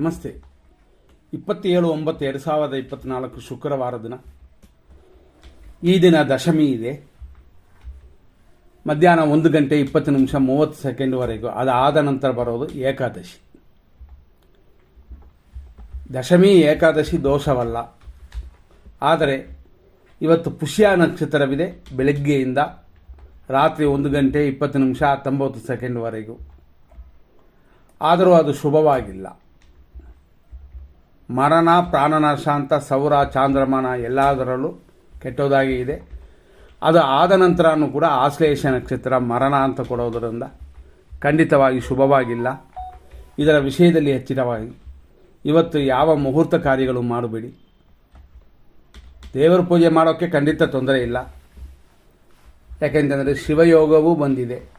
ನಮಸ್ತೆ. ಇಪ್ಪತ್ತೇಳು ಒಂಬತ್ತು ಎರಡು ಸಾವಿರದ ಇಪ್ಪತ್ನಾಲ್ಕು ಶುಕ್ರವಾರ ದಿನ. ಈ ದಿನ ದಶಮಿ ಇದೆ. ಮಧ್ಯಾಹ್ನ ಒಂದು ಗಂಟೆ ಇಪ್ಪತ್ತು ನಿಮಿಷ ಮೂವತ್ತು ಸೆಕೆಂಡ್ವರೆಗೂ ಅದಾದ ನಂತರ ಬರೋದು ಏಕಾದಶಿ. ದಶಮಿ ಏಕಾದಶಿ ದೋಷವಲ್ಲ. ಆದರೆ ಇವತ್ತು ಪುಷ್ಯ ನಕ್ಷತ್ರವಿದೆ ಬೆಳಗ್ಗೆಯಿಂದ ರಾತ್ರಿ ಒಂದು ಗಂಟೆ ಇಪ್ಪತ್ತು ನಿಮಿಷ ಹತ್ತೊಂಬತ್ತು ಸೆಕೆಂಡ್ವರೆಗೂ ಆದರೂ ಅದು ಶುಭವಾಗಿಲ್ಲ. ಮರಣ ಪ್ರಾಣನಾಶ ಅಂತ ಸೌರ ಚಾಂದ್ರಮಾನ ಎಲ್ಲದರಲ್ಲೂ ಕೆಟ್ಟೋದಾಗಿ ಇದೆ. ಅದು ಆದ ನಂತರನೂ ಕೂಡ ಆಶ್ಲೇಷ ನಕ್ಷತ್ರ ಮರಣ ಅಂತ ಕೊಡೋದರಿಂದ ಖಂಡಿತವಾಗಿ ಶುಭವಾಗಿಲ್ಲ. ಇದರ ವಿಷಯದಲ್ಲಿ ಹೆಚ್ಚಿನವಾಗಿ ಇವತ್ತು ಯಾವ ಮುಹೂರ್ತ ಕಾರ್ಯಗಳು ಮಾಡಬೇಡಿ. ದೇವರ ಪೂಜೆ ಮಾಡೋಕ್ಕೆ ಖಂಡಿತ ತೊಂದರೆ ಇಲ್ಲ. ಯಾಕೆಂತಂದರೆ ಶಿವಯೋಗವೂ ಬಂದಿದೆ.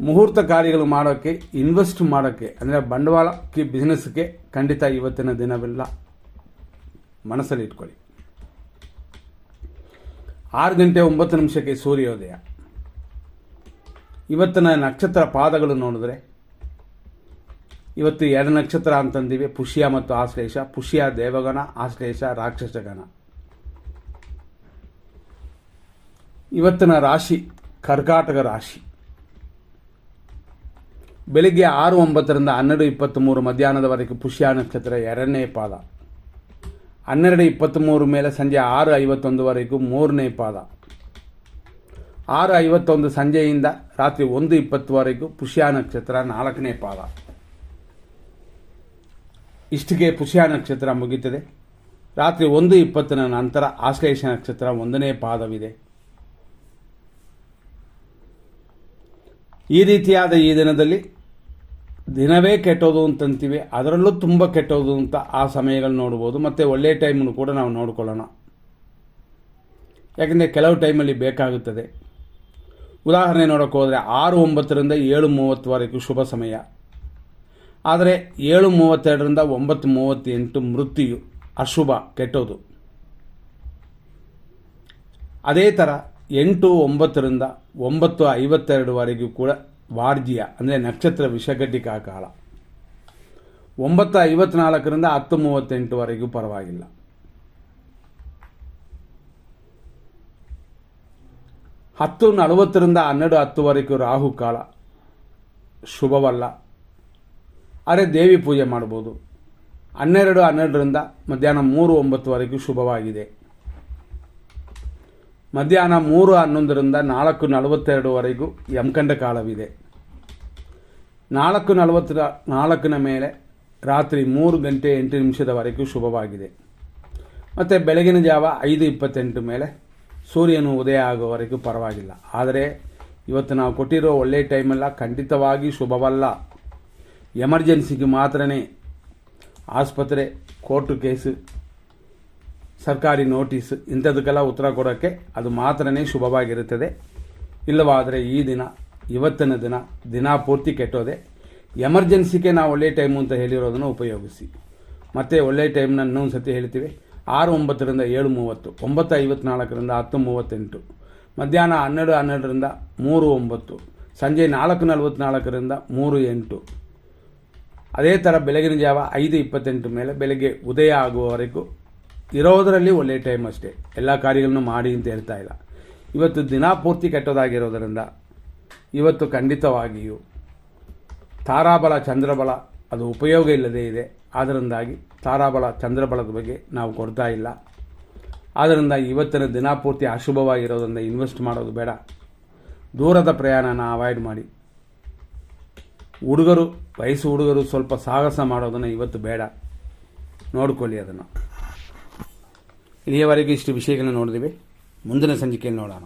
ಮುಹೂರ್ತ ಕಾರ್ಯಗಳು ಮಾಡೋಕ್ಕೆ ಇನ್ವೆಸ್ಟ್ ಮಾಡೋಕ್ಕೆ ಅಂದರೆ ಬಂಡವಾಳಕ್ಕೆ ಬಿಸ್ನೆಸ್ಗೆ ಖಂಡಿತ ಇವತ್ತಿನ ದಿನವೆಲ್ಲ ಮನಸ್ಸಲ್ಲಿ ಇಟ್ಕೊಳ್ಳಿ. ಆರು ಗಂಟೆ ಒಂಬತ್ತು ನಿಮಿಷಕ್ಕೆ ಸೂರ್ಯೋದಯ. ಇವತ್ತಿನ ನಕ್ಷತ್ರ ಪಾದಗಳು ನೋಡಿದ್ರೆ, ಇವತ್ತು ಎರಡು ನಕ್ಷತ್ರ ಅಂತಂದಿವೆ, ಪುಷ್ಯ ಮತ್ತು ಆಶ್ಲೇಷ. ಪುಷ್ಯ ದೇವಗಣ, ಆಶ್ಲೇಷ ರಾಕ್ಷಸಗಣ. ಇವತ್ತಿನ ರಾಶಿ ಕರ್ಕಾಟಕ ರಾಶಿ. ಬೆಳಿಗ್ಗೆ ಆರು ಒಂಬತ್ತರಿಂದ ಹನ್ನೆರಡು ಇಪ್ಪತ್ತ್ಮೂರು ಮಧ್ಯಾಹ್ನದವರೆಗೆ ಪುಷ್ಯ ನಕ್ಷತ್ರ ಎರಡನೇ ಪಾದ. ಹನ್ನೆರಡು ಇಪ್ಪತ್ತ್ಮೂರು ಮೇಲೆ ಸಂಜೆ ಆರು ಐವತ್ತೊಂದುವರೆಗೂ ಮೂರನೇ ಪಾದ. ಆರು ಐವತ್ತೊಂದು ಸಂಜೆಯಿಂದ ರಾತ್ರಿ ಒಂದು ಇಪ್ಪತ್ತುವರೆಗೂ ಪುಷ್ಯ ನಕ್ಷತ್ರ ನಾಲ್ಕನೇ ಪಾದ. ಇಷ್ಟಿಗೆ ಪುಷ್ಯ ನಕ್ಷತ್ರ ಮುಗಿಯುತ್ತದೆ ರಾತ್ರಿ ಒಂದು ಇಪ್ಪತ್ತಿನ ನಂತರ ಆಶ್ಲೇಷ ನಕ್ಷತ್ರ ಒಂದನೇ ಪಾದವಿದೆ. ಈ ರೀತಿಯಾದ ಈ ದಿನದಲ್ಲಿ ದಿನವೇ ಕೆಟ್ಟೋದು ಅಂತಂತೀವಿ, ಅದರಲ್ಲೂ ತುಂಬ ಕೆಟ್ಟೋದು ಅಂತ ಆ ಸಮಯಗಳು ನೋಡ್ಬೋದು, ಮತ್ತು ಒಳ್ಳೆಯ ಟೈಮನ್ನು ಕೂಡ ನಾವು ನೋಡ್ಕೊಳ್ಳೋಣ. ಯಾಕೆಂದರೆ ಕೆಲವು ಟೈಮಲ್ಲಿ ಬೇಕಾಗುತ್ತದೆ. ಉದಾಹರಣೆ ನೋಡೋಕೆ ಹೋದರೆ ಆರು ಒಂಬತ್ತರಿಂದ ಏಳು ಮೂವತ್ತುವರೆಗೂ ಶುಭ ಸಮಯ. ಆದರೆ ಏಳು ಮೂವತ್ತೆರಡರಿಂದ ಒಂಬತ್ತು ಮೂವತ್ತೆಂಟು ಮೃತ್ಯು ಅಶುಭ, ಕೆಟ್ಟೋದು. ಅದೇ ಥರ ಎಂಟು ಒಂಬತ್ತರಿಂದ ಒಂಬತ್ತು ಐವತ್ತೆರಡುವರೆಗೂ ಕೂಡ ವಾರ್ಜಿಯ, ಅಂದರೆ ನಕ್ಷತ್ರ ವಿಷಘಟಿಕಾ ಕಾಲ. ಒಂಬತ್ತು ಐವತ್ನಾಲ್ಕರಿಂದ ಹತ್ತು ಮೂವತ್ತೆಂಟುವರೆಗೂ ಪರವಾಗಿಲ್ಲ. ಹತ್ತು ನಲವತ್ತರಿಂದ ಹನ್ನೆರಡು ಹತ್ತುವರೆಗೂ ರಾಹು ಕಾಲ ಶುಭವಲ್ಲ. ಅರೆ ದೇವಿ ಪೂಜೆ ಮಾಡ್ಬೋದು. ಹನ್ನೆರಡು, ಹನ್ನೆರಡರಿಂದ ಮಧ್ಯಾಹ್ನ ಮೂರು, ಒಂಬತ್ತುವರೆಗೂ ಶುಭವಾಗಿದೆ. ಮಧ್ಯಾಹ್ನ ಮೂರು, ಹನ್ನೊಂದರಿಂದ ನಾಲ್ಕು, ನಲವತ್ತೆರಡುವರೆಗೂ ಯಮಕಂಡ ಕಾಲವಿದೆ. ನಾಲ್ಕು ನಲವತ್ತರ, ನಾಲ್ಕನ ಮೇಲೆ ರಾತ್ರಿ ಮೂರು ಗಂಟೆ ಎಂಟು ನಿಮಿಷದವರೆಗೂ ಶುಭವಾಗಿದೆ. ಮತ್ತು ಬೆಳಗಿನ ಜಾವ ಐದು ಇಪ್ಪತ್ತೆಂಟು ಮೇಲೆ ಸೂರ್ಯನು ಉದಯ ಆಗುವವರೆಗೂ ಪರವಾಗಿಲ್ಲ. ಆದರೆ ಇವತ್ತು ನಾವು ಕೊಟ್ಟಿರೋ ಒಳ್ಳೆಯ ಟೈಮೆಲ್ಲ, ಖಂಡಿತವಾಗಿ ಶುಭವಲ್ಲ. ಎಮರ್ಜೆನ್ಸಿಗೆ ಮಾತ್ರ ಆಸ್ಪತ್ರೆ, ಕೋರ್ಟು ಕೇಸು, ಸರ್ಕಾರಿ ನೋಟಿಸ್ ಇಂಥದಕ್ಕೆಲ್ಲ ಉತ್ತರ ಕೊಡೋಕ್ಕೆ ಅದು ಮಾತ್ರನೇ ಶುಭವಾಗಿರುತ್ತದೆ. ಇಲ್ಲವಾದರೆ ಈ ದಿನ ಇವತ್ತಿನ ದಿನ ದಿನ ಪೂರ್ತಿ ಕೆಟ್ಟೋದೆ. ಎಮರ್ಜೆನ್ಸಿಗೆ ನಾವು ಒಳ್ಳೆಯ ಟೈಮು ಅಂತ ಹೇಳಿರೋದನ್ನು ಉಪಯೋಗಿಸಿ. ಮತ್ತೆ ಒಳ್ಳೆಯ ಟೈಮ್ನ ಇನ್ನೊಂದು ಸತಿ ಹೇಳ್ತೀವಿ. ಆರು ಒಂಬತ್ತರಿಂದ ಏಳು ಮೂವತ್ತು ಒಂಬತ್ತು ಐವತ್ನಾಲ್ಕರಿಂದ ಹತ್ತು ಮೂವತ್ತೆಂಟು, ಮಧ್ಯಾಹ್ನ ಹನ್ನೆರಡು ಹನ್ನೆರಡರಿಂದ ಮೂರು ಒಂಬತ್ತು, ಸಂಜೆ ನಾಲ್ಕು ನಲವತ್ತ್ನಾಲ್ಕರಿಂದ ಮೂರು ಎಂಟು. ಅದೇ ಥರ ಬೆಳಗಿನ ಜಾವ ಐದು ಇಪ್ಪತ್ತೆಂಟು ಮೇಲೆ ಬೆಳಗ್ಗೆ ಉದಯ ಆಗುವವರೆಗೂ ಇರೋದರಲ್ಲಿ ಒಳ್ಳೆಯ ಟೈಮ್ ಅಷ್ಟೇ. ಎಲ್ಲ ಕಾರ್ಯಗಳನ್ನು ಮಾಡಿ ಅಂತ ಹೇಳ್ತಾ ಇಲ್ಲ. ಇವತ್ತು ದಿನ ಪೂರ್ತಿ ಕೆಟ್ಟದಾಗಿರೋದರಿಂದ ಇವತ್ತು ಖಂಡಿತವಾಗಿಯೂ ತಾರಾಬಲ, ಚಂದ್ರಬಲ ಅದು ಉಪಯೋಗ ಇಲ್ಲದೇ ಇದೆ. ಆದ್ದರಿಂದಾಗಿ ತಾರಾಬಲ ಚಂದ್ರಬಲದ ಬಗ್ಗೆ ನಾವು ಕೊಡ್ತಾ ಇಲ್ಲ. ಆದ್ದರಿಂದ ಇವತ್ತಿನ ದಿನಪೂರ್ತಿ ಅಶುಭವಾಗಿರೋದರಿಂದ ಇನ್ವೆಸ್ಟ್ ಮಾಡೋದು ಬೇಡ. ದೂರದ ಪ್ರಯಾಣನ ಅವಾಯ್ಡ್ ಮಾಡಿ. ಹುಡುಗರು, ವಯಸ್ಸು ಹುಡುಗರು ಸ್ವಲ್ಪ ಸಾಹಸ ಮಾಡೋದನ್ನು ಇವತ್ತು ಬೇಡ. ನೋಡ್ಕೊಳ್ಳಿ ಅದನ್ನು. ಇಲ್ಲಿಯವರೆಗೆ ಇಷ್ಟು ವಿಷಯಗಳನ್ನ ನೋಡಿದ್ವಿ. ಮುಂದಿನ ಸಂಚಿಕೆಯಲ್ಲಿ ನೋಡೋಣ.